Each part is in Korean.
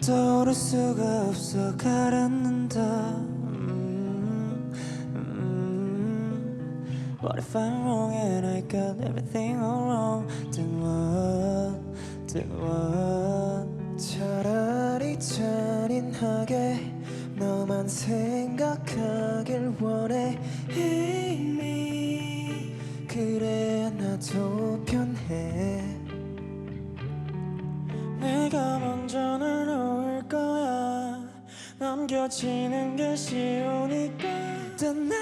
떠오를 수가 없어 가라앉는다 음, 음. What if I'm wrong and I got everything all wrong Then what, then what 차라리 잔인하게 너만 생각하길 원해. 이미 그래 나도 편해. 내가 먼저 널 놓을 거야. 넘겨지는 게 쉬우니까. night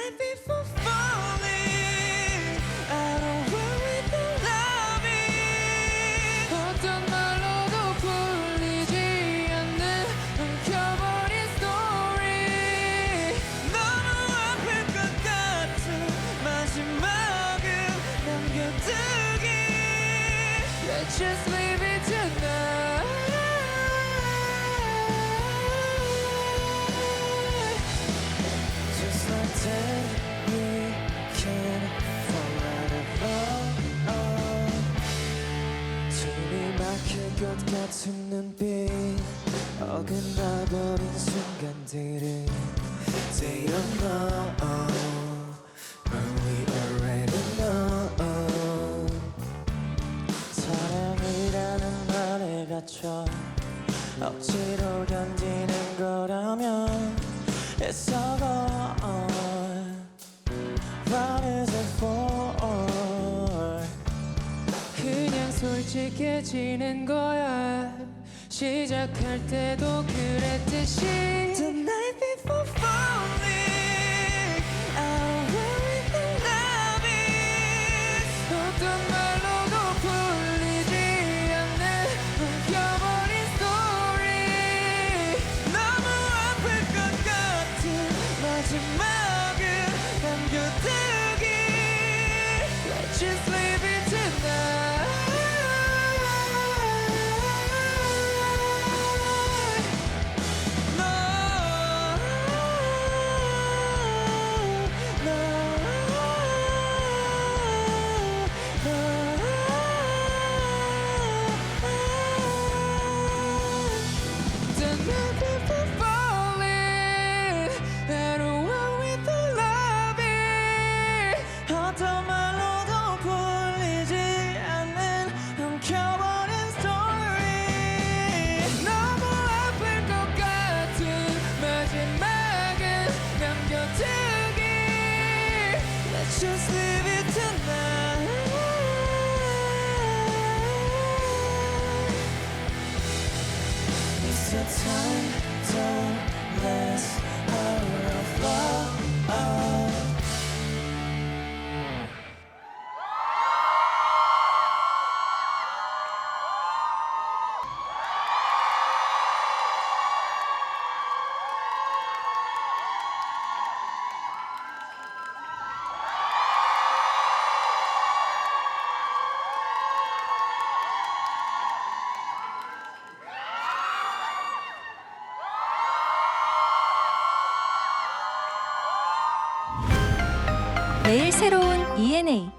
것 같은 눈빛 어긋나버린 순간들을 They don't know But we already know 사랑이라는 말에 갇혀 억지로 견디는 거라면 gone 솔직해지는 거야. 시작할 때도 그랬듯이. The night before falling I worry the loving 어떤 말로도 풀리지 않는 엉켜버린 스토리 너무 아플 것 같은 마지막을 남겨두기. Let's just the time to last 매일 새로운 ENA